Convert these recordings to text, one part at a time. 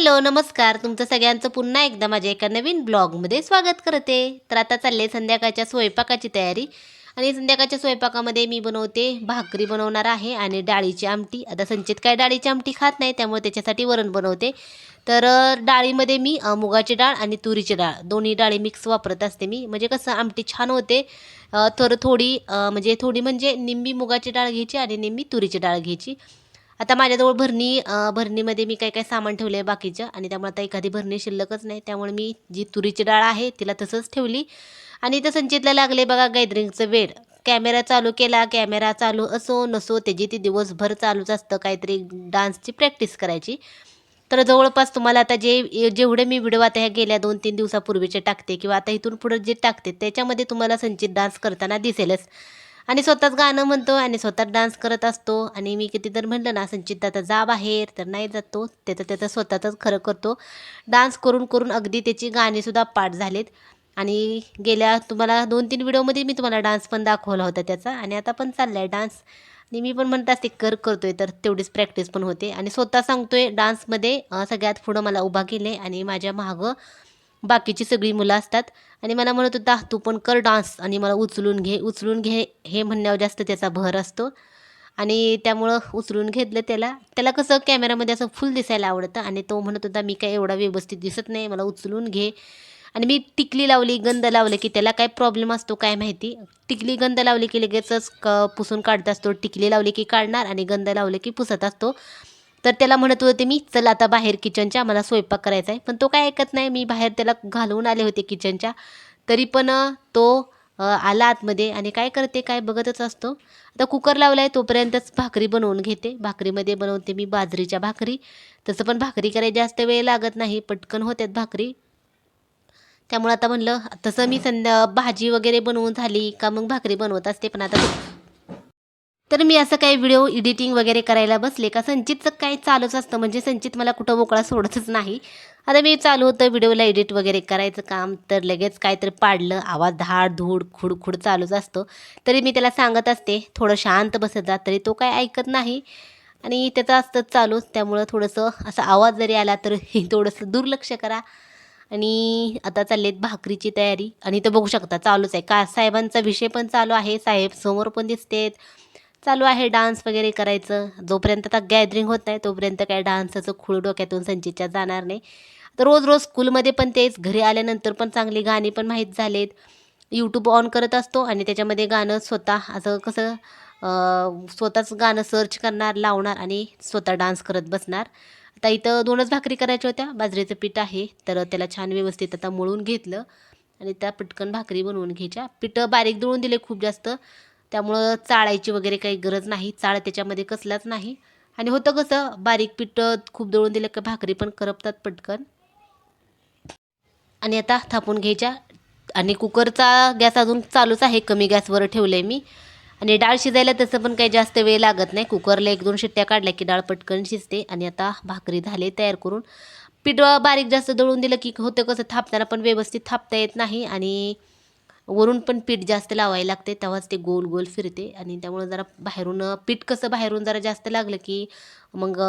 Hello नमस्कार. तुमचं सगळ्यांचं पुन्हा एकदा माझ्या एका नवीन ब्लॉगमध्ये स्वागत करते. तर आता चालले संध्याकाळच्या स्वयंपाकाची तयारी. आणि संध्याकाळच्या स्वयंपाकामध्ये मी बनवते भाकरी बनवणार आहे आणि डाळीची आमटी. आता संचित काय डाळीची आमटी खात नाही त्यामुळे त्याच्यासाठी वरण बनवते. तर डाळीमध्ये मी मुगाची डाळ आणि तुरीची डाळ. दोन्ही डाळी मिक्स वापरत असते मी. म्हणजे कसं आमटी छान होते. तर थोडी म्हणजे थोडी म्हणजे निम्मी मुगाची डाळ घ्यायची आणि निम्मी तुरीची डाळ घ्यायची. आता माझ्याजवळ भरणी भरणीमध्ये मी काय काय सामान ठेवलं आहे बाकीचं आणि त्यामुळे आता एखादी भरणी शिल्लकच नाही. त्यामुळे मी जी तुरीची डाळ आहे तिला तसंच ठेवली. आणि इथं संचितला लागले बघा गॅदरिंगचं वेळ कॅमेरा चालू केला कॅमेरा चालू असो नसो त्याची ती दिवसभर चालूच असतं काहीतरी डान्सची प्रॅक्टिस करायची. तर जवळपास तुम्हाला आता जे जेवढे मी व्हिडिओ आता ह्या गेल्या दोन तीन दिवसापूर्वीचे टाकते किंवा आता इथून पुढे जे टाकते त्याच्यामध्ये तुम्हाला संचित डान्स करताना दिसेलच. आणि स्वतःच गाणं म्हणतो आणि स्वतः डान्स करत असतो. आणि मी किती तर म्हणलं ना संचित आता जा बाहेर तर नाही जातो. त्याचं त्याचं स्वतःच खरं करतो. डान्स करून करून अगदी त्याची गाणीसुद्धा पाठ झालेत. आणि गेल्या तुम्हाला दोन तीन व्हिडिओमध्ये मी तुम्हाला डान्स पण दाखवला होता त्याचा. आणि आता पण चालला आहे डान्स आणि मी पण म्हणत असते कर करतोय. तर तेवढीच प्रॅक्टिस पण होते. आणि स्वतः सांगतोय डान्समध्ये सगळ्यात पुढं मला उभा केले आणि माझ्या मागं बाकीची सगळी मुलं असतात. आणि मला म्हणत होता तू पण कर डान्स आणि मला उचलून घे उचलून घे हे म्हणण्यावर जास्त त्याचा भर असतो. आणि त्यामुळं उचलून घेतलं त्याला. त्याला कसं कॅमेरामध्ये असं फुल दिसायला आवडतं आणि तो म्हणत होता मी काय एवढा व्यवस्थित दिसत नाही मला उचलून घे. आणि मी टिकली लावली गंध लावलं की त्याला काय प्रॉब्लेम असतो काय माहिती. टिकली गंध लावली की लगेचच क पुसून काढत असतो. टिकली लावली की काढणार आणि गंध लावलं की पुसत असतो. तर त्याला म्हणत होते मी चल आता बाहेर किचनच्या मला स्वयंपाक करायचा आहे पण तो काय ऐकत नाही मी बाहेर त्याला घालवून आले होते किचनच्या तरी पण तो आला आतमध्ये आणि काय करते काय बघतच असतो. आता कुकर लावला आहे तोपर्यंतच भाकरी बनवून घेते. भाकरीमध्ये बनवते मी बाजरीच्या भाकरी. तसं पण भाकरी करायला जास्त वेळ लागत नाही पटकन होत्यात भाकरी. त्यामुळे आता म्हणलं तसं मी संध्या भाजी वगैरे बनवून झाली का मग भाकरी बनवत असते. पण आता तर मी असं काही व्हिडिओ एडिटिंग वगैरे करायला बसले का? संचितचं काही चालूच असतं. म्हणजे संचित मला कुठं मोकळा सोडतच नाही. आता मी चालू होतं व्हिडिओला एडिट वगैरे करायचं काम. तर लगेच काहीतरी पाडलं. आवाज धाड धूड खुडखुड चालूच असतो. तरी मी त्याला सांगत असते. थोडं शांत बसत जा. तरी तो काय ऐकत नाही. आणि त्याचं असतं चालूच त्यामुळं थोडंसं असा आवाज जरी आला तर थोडंसं दुर्लक्ष करा. आणि आता चाललेत भाकरीची तयारी. आणि तर बघू शकता चालूच आहे. का साहेबांचा विषय पण चालू आहे. साहेब समोर पण दिसतेत. चालू आहे डान्स वगैरे करायचं. जोपर्यंत आता गॅदरिंग होत नाही तोपर्यंत काय डान्सचं खूळ डोक्यातून संचितच्या जाणार नाही. तर रोज रोज स्कूलमध्ये पण तेच घरी आल्यानंतर पण चांगली गाणी पण माहीत झालेत. यूट्यूब ऑन करत असतो आणि त्याच्यामध्ये गाणं स्वतः असं कसं स्वतःच गाणं सर्च करणार लावणार आणि स्वतः डान्स करत बसणार. आता इथं दोनच भाकरी करायच्या होत्या बाजरीचं पीठ आहे तर त्याला छान व्यवस्थित आता मळून घेतलं. आणि त्या पटकन भाकरी बनवून घ्यायच्या. पीठ बारीक दळून दिले खूप जास्त. त्यामुळं चाळायची वगैरे काही गरज नाही. चाळ त्याच्यामध्ये कसलाच नाही. आणि होतं कसं बारीक पीठ खूप दळून दिलं का भाकरी पण करपतात पटकन. आणि आता थापून घ्यायच्या. आणि कुकरचा गॅस अजून चालूच आहे कमी गॅसवर ठेवलं आहे मी. आणि डाळ शिजायला तसं पण काही जास्त वेळ लागत नाही. कुकरला एक दोन शिट्ट्या काढल्या की डाळ पटकन शिजते. आणि आता भाकरी झाले तयार करून. पीठ बारीक जास्त दळून दिलं की होतं कसं थापताना पण व्यवस्थित थापता येत नाही. आणि वरून पण पीठ जास्त लावायला लागते तेव्हाच ते गोल गोल फिरते. आणि त्यामुळं जरा बाहेरून पीठ कसं बाहेरून जरा जास्त लागलं की मग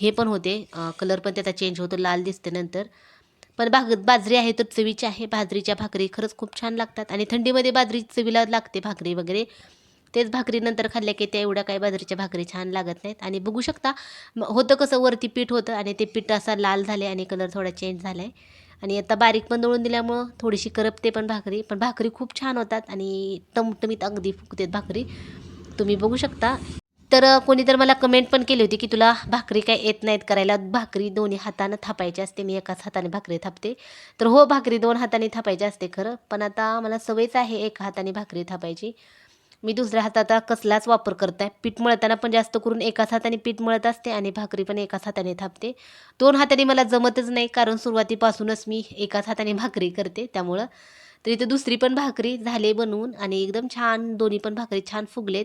हे पण होते. कलर पण त्याचा चेंज होतो लाल दिसते नंतर. पण भाग बाजरी आहे तर चवीची आहे. बाजरीच्या भाकरी खरंच खूप छान लागतात. आणि थंडीमध्ये बाजरी चवीला लागते भाकरी वगैरे. तेच भाकरी नंतर खाल्ल्या की त्या एवढ्या काही बाजरीच्या भाकरी छान लागत नाहीत. आणि बघू शकता होतं कसं वरती पीठ होतं आणि ते पीठ असा लाल झाले आणि कलर थोडा चेंज झाला आहे आणि आता बारीक पण दळून दिल्यामुळं थोडीशी करपते पण भाकरी. पण भाकरी खूप छान होतात आणि टमटमीत अगदी फुकतेत भाकरी. तुम्ही बघू शकता. तर कोणी तर मला कमेंट पण केली होती की तुला भाकरी काय येत नाहीत करायला. भाकरी दोन्ही हातानं थापायची असते. मी एकाच हाताने भाकरी थापते. तर हो भाकरी दोन हाताने थापायची असते खरं. पण आता मला सवयच आहे एका हाताने भाकरी थापायची. मी दुसऱ्या हाताचा कसलाच वापर करत आहे पीठ मळताना पण जास्त करून एकाच हाताने पीठ मळत असते आणि भाकरी पण एकाच हाताने थापते. दोन हाताने मला जमतच नाही कारण सुरुवातीपासूनच मी एकाच हाताने भाकरी करते. त्यामुळं तर इथं दुसरी पण भाकरी झाले बनवून आणि एकदम छान दोन्ही पण भाकरी छान फुगलेत.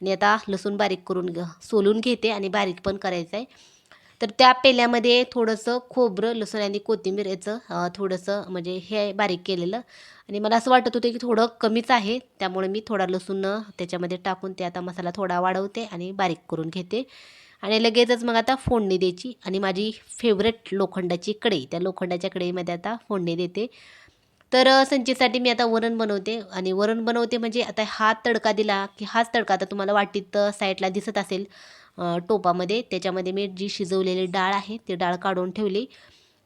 आणि आता लसूण बारीक करून घ- सोलून घेते आणि बारीक पण करायचं आहे तर त्या पेल्यामध्ये थोडंसं खोबरं लसूण आणि कोथिंबीर याचं थोडंसं म्हणजे हे बारीक केलेलं. आणि मला असं वाटत होतं की थोडं कमीच आहे. त्यामुळे मी थोडा लसूण त्याच्यामध्ये टाकून ते आता मसाला थोडा वाढवते आणि बारीक करून घेते. आणि लगेचच मग आता फोडणी द्यायची. आणि माझी फेवरेट लोखंडाची कढई. त्या लोखंडाच्या कढईमध्ये आता फोडणी देते. तर संचीसाठी मी आता वरण बनवते. आणि वरण बनवते म्हणजे आता हा तडका दिला की हाच तडका आता तुम्हाला वाटीत साईडला दिसत असेल. टोपामध्ये. त्याच्यामध्ये मी जी शिजवलेली डाळ आहे ती डाळ काढून ठेवली.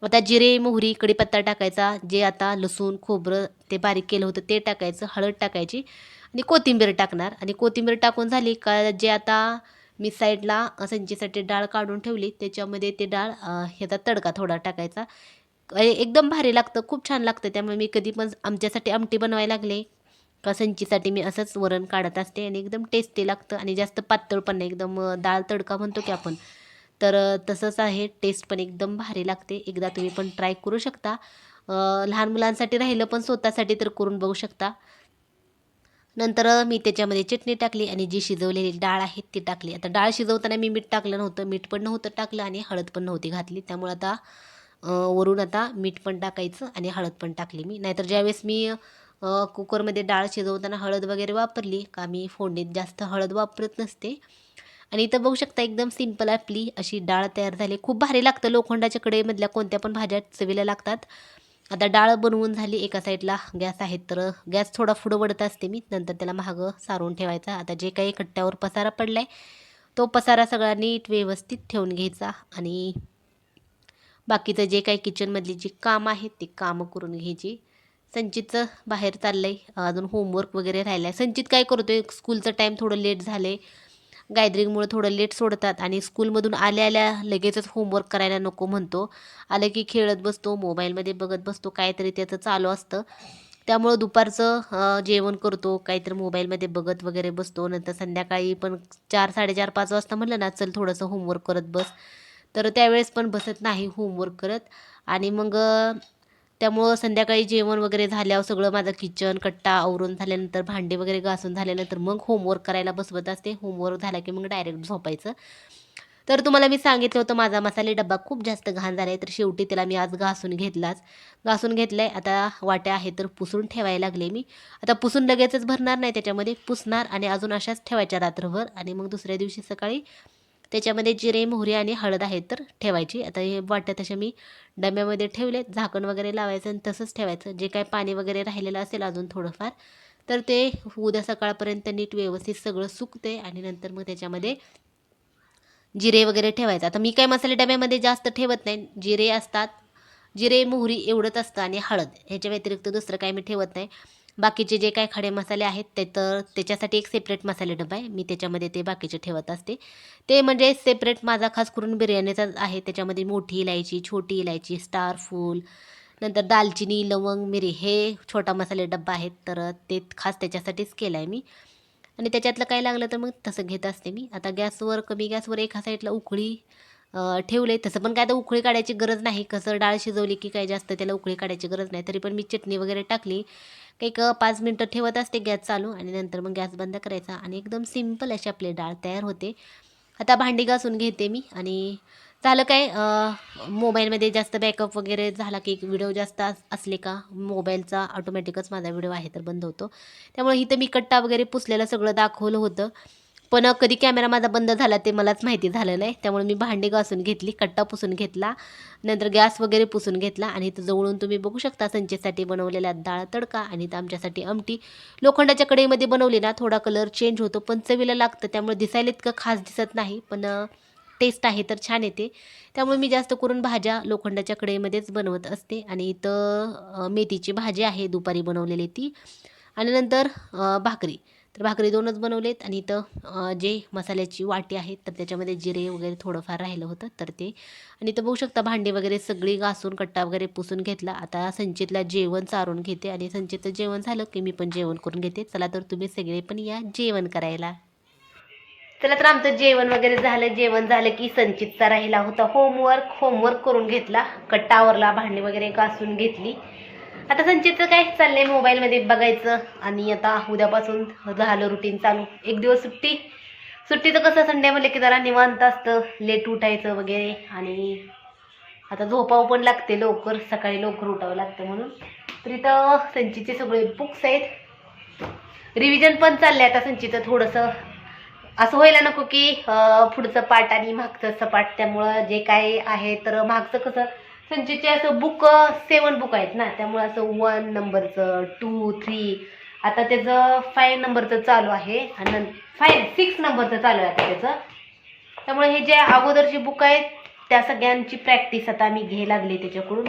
आता जिरे मोहरी कढीपत्ता टाकायचा. जे आता लसूण खोबरं ते बारीक केलं होतं ते टाकायचं हळद टाकायची आणि कोथिंबीर टाकणार. आणि कोथिंबीर टाकून झाली का जे आता मी साईडला संचीसाठी डाळ काढून ठेवली त्याच्यामध्ये ते डाळ ह्याचा तडका थोडा टाकायचा. एकदम भारी लागतं खूप छान लागतं. त्यामुळे मी कधी पण आमच्यासाठी आमटी बनवायला लागले. संचीसाठी मी असंच वरण काढत असते आणि एकदम टेस्टी लागतं आणि जास्त पातळ पण नाही. एकदम डाळ तडका म्हणतो की आपण. तर तसंच आहे. टेस्ट पण एकदम भारी लागते. एकदा तुम्ही पण ट्राय करू शकता. लहान मुलांसाठी राहिलं पण स्वतःसाठी तर करून बघू शकता. नंतर मी त्याच्यामध्ये चटणी टाकली आणि जी शिजवलेली डाळ आहे ती टाकली. आता डाळ शिजवताना मी मीठ टाकलं नव्हतं. मीठ पण नव्हतं टाकलं आणि हळद पण नव्हती घातली. त्यामुळं आता वरून आता मीठ पण टाकायचं आणि हळद पण टाकली मी. नाहीतर ज्यावेळेस मी कुकरमध्ये डाळ शिजवताना हळद वगैरे वापरली का मी फोडणीत जास्त हळद वापरत नसते. आणि इथं बघू शकता एकदम सिंपल आपली अशी डाळ तयार झाली. खूप भारी लागतं लोखंडाच्या कडेमधल्या कोणत्या पण भाज्या चवीला लागतात. आता डाळ बनवून झाली एका साईडला गॅस आहे तर गॅस थोडा पुढं वडत असते मी नंतर त्याला महागं सारून ठेवायचा. आता जे काही कट्ट्यावर पसारा पडलाय तो पसारा सगळा नीट व्यवस्थित ठेवून घ्यायचा आणि बाकीचं जे काही किचनमधली जी काम आहेत ती कामं करून घ्यायची. संचितचं बाहेर चाललंय. अजून होमवर्क वगैरे राहिलं आहे संचित काय करतोय? स्कूलचं टाईम थोडं लेट झाले. गॅदरिंगमुळे थोडं लेट सोडतात आणि स्कूलमधून आल्या आल्या लगेचच होमवर्क करायला नको म्हणतो. आलं की खेळत बसतो मोबाईलमध्ये बघत बसतो काहीतरी त्याचं चालू असतं. त्यामुळं दुपारचं जेवण करतो काहीतरी मोबाईलमध्ये बघत वगैरे बसतो. नंतर संध्याकाळी पण चार साडेचार पाच वाजता म्हणलं ना चल थोडंसं होमवर्क करत बस. तर त्यावेळेस पण बसत नाही होमवर्क करत. आणि मग त्यामुळं संध्याकाळी जेवण वगैरे झाल्यावर सगळं माझं किचन कट्टा आवरून झाल्यानंतर भांडे वगैरे घासून झाल्यानंतर मग होमवर्क करायला बसवत असते. होमवर्क झाला की मग डायरेक्ट झोपायचं. तर तुम्हाला मी सांगितलं होतं माझा मसाले डब्बा खूप जास्त घाण झाला आहे तर शेवटी त्याला मी आज घासून घेतलाच. घासून घेतलाय. आता वाट्या आहे तर पुसून ठेवायला लागले मी. आता पुसून लगेचच भरणार नाही त्याच्यामध्ये पुसणार आणि अजून अशाच ठेवायच्या रात्रभर आणि मग दुसऱ्या दिवशी सकाळी त्याच्यामध्ये जिरे मोहरी आणि हळद आहे तर ठेवायची. आता हे वाट्या तशा मी डब्यामध्ये ठेवले झाकण वगैरे लावायचं आणि तसंच ठेवायचं. जे काय पाणी वगैरे राहिलेलं असेल अजून थोडंफार तर ते उद्या सकाळपर्यंत नीट व्यवस्थित सगळं सुकते आणि नंतर मग त्याच्यामध्ये जिरे वगैरे ठेवायचं. आता मी काय मसाले डब्यामध्ये जास्त ठेवत नाही. जिरे असतात जिरे मोहरी एवढंच असतं आणि हळद ह्याच्या व्यतिरिक्त दुसरं काय मी ठेवत नाही. बाकीचे जे काय खडे मसाले आहेत ते तर त्याच्यासाठी एक सेपरेट मसाले डबा आहे. मी त्याच्यामध्ये ते बाकीचे ठेवत असते. ते म्हणजे सेपरेट माझा खास करून बिर्याणीचा आहे. त्याच्यामध्ये मोठी इलायची छोटी इलायची स्टार फूल नंतर दालचिनी लवंग मिरी हे छोटा मसाले डब्बा आहेत. तर ते खास त्याच्यासाठीच केला आहे मी. आणि त्याच्यातलं काय लागलं तर मग तसं घेत असते मी. आता गॅसवर कमी गॅसवर एका साईडला उकळी ठेवले तसं पण काय आता उकळी काढायची गरज नाही. कसं डाळ शिजवली की काय जास्त त्याला उकळी काढायची गरज नाही. तरी पण मी चटणी वगैरे टाकली. एक पाच मिनटं ठेवत असते गॅस चालू आणि नंतर मग गॅस बंद करायचा आणि एकदम सिंपल अशी आपली डाळ तयार होते. आता भांडी घासून घेते मी आणि झालं काय मोबाईलमध्ये जास्त बॅकअप वगैरे झाला की व्हिडिओ जास्त असले का मोबाईलचा ऑटोमॅटिकच माझा व्हिडिओ आहे तर बंद होतो. त्यामुळे इथं मी कट्टा वगैरे पुसलेलं सगळं दाखवलं होतं. पण कधी कॅमेरा माझा बंद झाला ते मलाच माहिती झालं नाही त्यामुळे मी भांडी घासून घेतली कट्टा पुसून घेतला नंतर गॅस वगैरे पुसून घेतला आणि इथं जवळून तुम्ही बघू शकता संचेसाठी बनवलेला डाळ तडका आणि इथं आमच्यासाठी आमटी. लोखंडाच्या कढईमध्ये बनवली ना थोडा कलर चेंज होतो पण चवीला लागतं त्यामुळे दिसायला इतकं खास दिसत नाही पण टेस्ट आहे तर छान येते. त्यामुळे मी जास्त करून भाज्या लोखंडाच्या कढईमध्येच बनवत असते आणि इथं मेथीची भाजी आहे दुपारी बनवलेली ती. आणि नंतर भाकरी. तर भाकरी दोनच बनवलेत आणि इथं जे मसाल्याची वाटी आहे तर त्याच्यामध्ये जिरे वगैरे थोडंफार राहिलं होतं तर ते. आणि इथं बघू शकता भांडी वगैरे सगळी घासून कट्टा वगैरे पुसून घेतला. आता संचितला जेवण चारून घेते आणि संचितचं जेवण झालं की मी पण जेवण करून घेते. चला तर तुम्ही सगळे पण या जेवण करायला. चला तर आमचं जेवण वगैरे झालं. जेवण झालं की संचितचा राहिला होता होमवर्क. होमवर्क करून घेतला. कट्टावरला भांडी वगैरे घासून घेतली. आता संचितचं काय चाललंय मोबाईलमध्ये बघायचं. आणि आता उद्यापासून झालं रुटीन चालू. एक दिवस सुट्टी. सुट्टीचं कसं संडे म्हणलं की जरा निवांत असतं. लेट उठायचं वगैरे. आणि आता झोपावं पण लागते लवकर. सकाळी लवकर उठावं लागतं म्हणून. तर इथं संचितचे सगळे बुक्स आहेत. रिव्हिजन पण चाललंय आता संचित थोडंसं. असं व्हायला नको की पुढचं पाठ आणि मागचं सपाट त्यामुळं जे काय आहे तर मागचं कसं संचितचे असं बुक सेवन बुक आहेत ना त्यामुळं असं वन नंबरचं टू थ्री आता त्याचं फाईव्ह नंबरचं चालू आहे आणि फाईव्ह सिक्स नंबरचं चालू आहे आता त्याचं. त्यामुळे हे जे अगोदरची बुक आहेत त्या सगळ्यांची प्रॅक्टिस आता मी घ्यायला लागली त्याच्याकडून.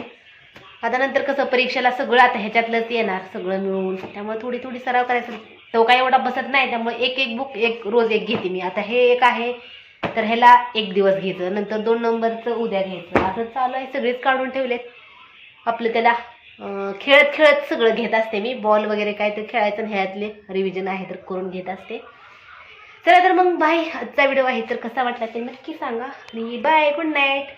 आता नंतर कसं परीक्षेला सगळं आता ह्याच्यातलंच येणार सगळं मिळून. त्यामुळे थोडी थोडी सराव करायचं. तो काय एवढा बसत नाही त्यामुळे एक एक बुक एक रोज एक घेते मी. आता हे एक आहे तर ह्याला एक दिवस घ्यायचं नंतर दोन नंबरचं उद्या घ्यायचं. असं चालू आहे सगळेच काढून ठेवलेत. आपलं त्याला खेळत खेळत सगळं घेत असते मी. बॉल वगैरे काय तर खेळायचं ह्यातले रिव्हिजन आहे तर करून घेत असते. चला तर मग बाय आजचा व्हिडिओ आहे तर कसा वाटला ते नक्की सांगा. आणि बाय गुड नाईट